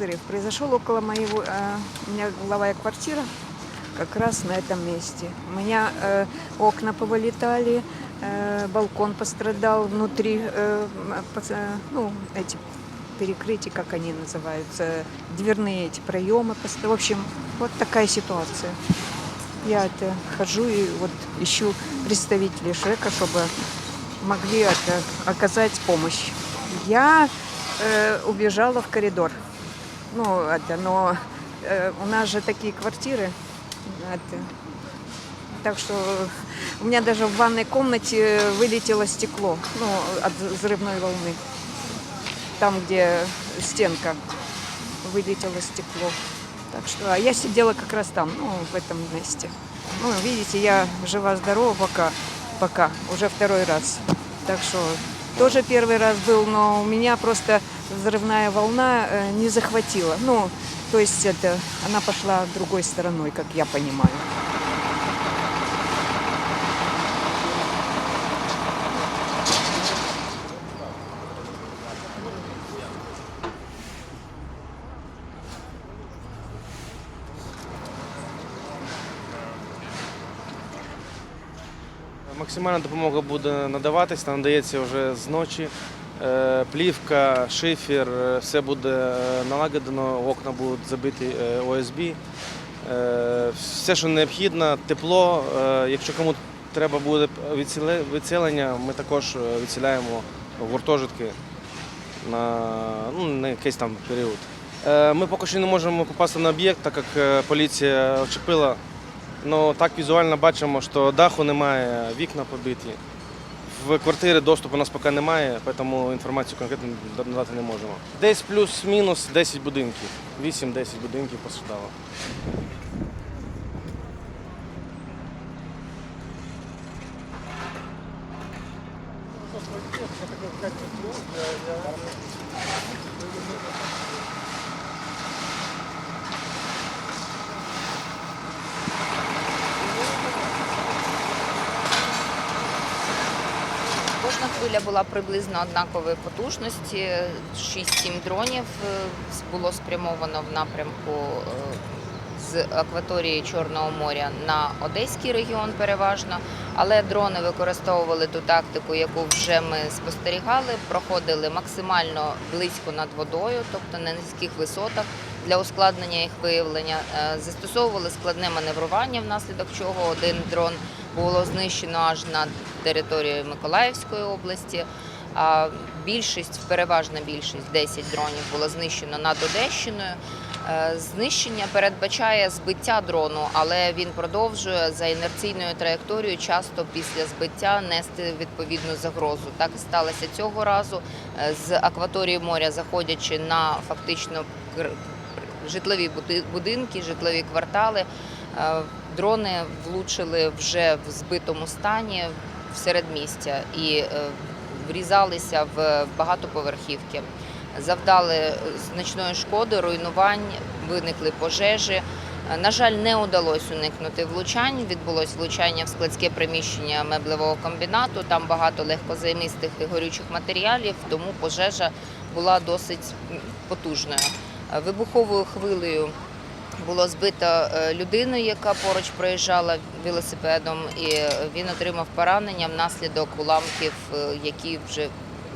взрыв произошел около моего, э, у меня угловая квартира, как раз на этом месте. У меня э, окна повылетали, э, балкон пострадал внутри, э, пос- э, ну, эти перекрытия, как они называются, дверные эти проемы. В общем, вот такая ситуация. Я это хожу и вот ищу представителей ШРЭКа, чтобы могли это, оказать помощь. Я э, убежала в коридор. Ну, это, но э, у нас же такие квартиры. Это, так что у меня даже в ванной комнате вылетело стекло, ну, от взрывной волны. Там, где стенка, вылетело стекло. Так что, а я сидела как раз там, ну, в этом месте. Ну, видите, я жива-здорова пока, пока, уже второй раз. Так что тоже первый раз был, но у меня просто взрывная волна э, не захватила. Ну, то есть это, она пошла другой стороной, как я понимаю. Максимальна допомога буде надаватись, та надається вже з ночі. Е, Плівка, шифер, е, все буде е, налагодено, окна будуть забиті ОСБ. Все, що необхідно, тепло. Якщо кому треба буде відселення, ми також відселяємо гуртожитки на, ну, на якийсь там період. Ми поки що не можемо попасти на об'єкт, так як поліція очепила Ну так візуально бачимо, що даху немає, вікна побиті. В квартири доступу у нас поки немає, тому інформацію конкретно надати не можемо. Десь плюс-мінус 10 будинків. 8-10 будинків постраждало. Кожна хвиля була приблизно однакової потужності. 6-7 дронів е, було спрямовано в напрямку е, з акваторії Чорного моря на Одеський регіон переважно. Але дрони використовували ту тактику, яку вже ми спостерігали, проходили максимально близько над водою, тобто на низьких висотах для ускладнення їх виявлення. Е, Застосовували складне маневрування, внаслідок чого один дрон було знищено аж над територією Миколаївської області. А більшість, переважна більшість, 10 дронів було знищено над Одещиною. Е, Знищення передбачає збиття дрону, але він продовжує за інерційною траєкторією часто після збиття нести відповідну загрозу. Так сталося цього разу Е, з акваторії моря, заходячи на фактично житлові будинки, житлові квартали. Дрони влучили вже в збитому стані в середмістя і е, врізалися в багатоповерхівки. Завдали е, значної шкоди, руйнувань, виникли пожежі. Е, На жаль, не удалось уникнути влучань. Відбулось влучання в складське приміщення меблевого комбінату. Там багато легкозаймистих і горючих матеріалів, тому пожежа була досить потужною. Вибуховою хвилею було збито е, людину, яка поруч проїжджала велосипедом, і він отримав поранення внаслідок уламків, е, які вже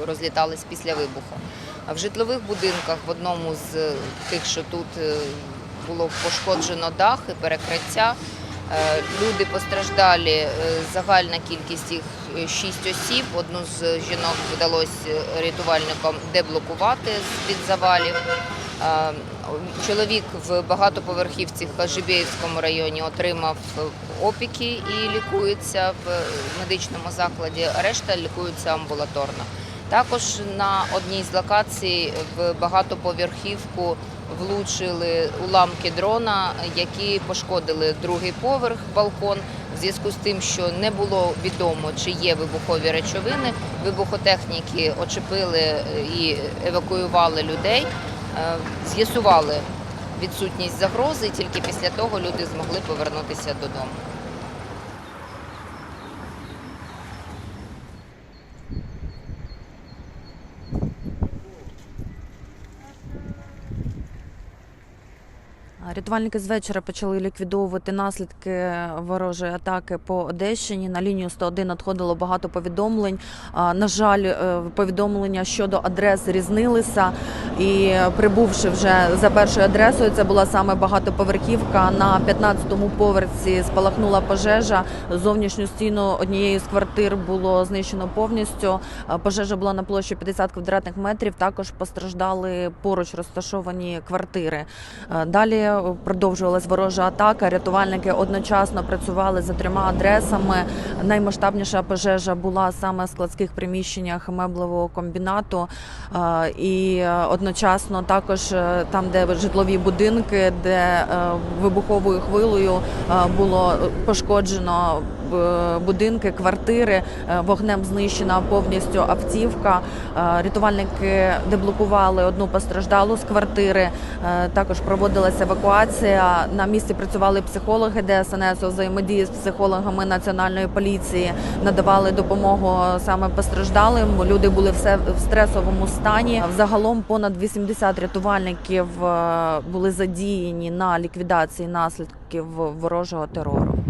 розлітались після вибуху. А В житлових будинках в одному з е, тих, що тут було пошкоджено дах і перекриття. Люди постраждалі, е, загальна кількість їх 6 осіб. Одну з жінок вдалося рятувальникам деблокувати з-під завалів. Чоловік в багатоповерхівці в Кажибєївському районі отримав опіки і лікується в медичному закладі, решта лікуються амбулаторно. Також на одній з локацій в багатоповерхівку влучили уламки дрона, які пошкодили другий поверх, балкон. В зв'язку з тим, що не було відомо, чи є вибухові речовини, вибухотехніки очепили і евакуювали людей. Е, З'ясували відсутність загрози, і тільки після того люди змогли повернутися додому. Рятувальники з вечора почали ліквідовувати наслідки ворожої атаки по Одещині. На лінію 101 надходило багато повідомлень. На жаль, е, повідомлення щодо адрес різнилися. І прибувши вже за першою адресою, це була саме багатоповерхівка. На 15-му поверсі спалахнула пожежа. Зовнішню стіну однієї з квартир було знищено повністю. Пожежа була на площі 50 квадратних метрів. Також постраждали поруч розташовані квартири. Далі продовжувалась ворожа атака. Рятувальники одночасно працювали за трьома адресами. Наймасштабніша пожежа була саме в складських приміщеннях меблевого комбінату. І е, одночасно також е, там, де житлові будинки, де е, вибуховою хвилею е, було пошкоджено будинки, квартири, е, вогнем знищена повністю автівка. Е, Рятувальники деблокували одну постраждалу з квартири. Е, Також проводилася евакуація. На місці працювали психологи ДСНС у взаємодії з психологами національної поліції. Надавали допомогу саме постраждалим. Люди були все в стресовому стані. Взагалом понад 80 рятувальників е, були задіяні на ліквідації наслідків ворожого терору.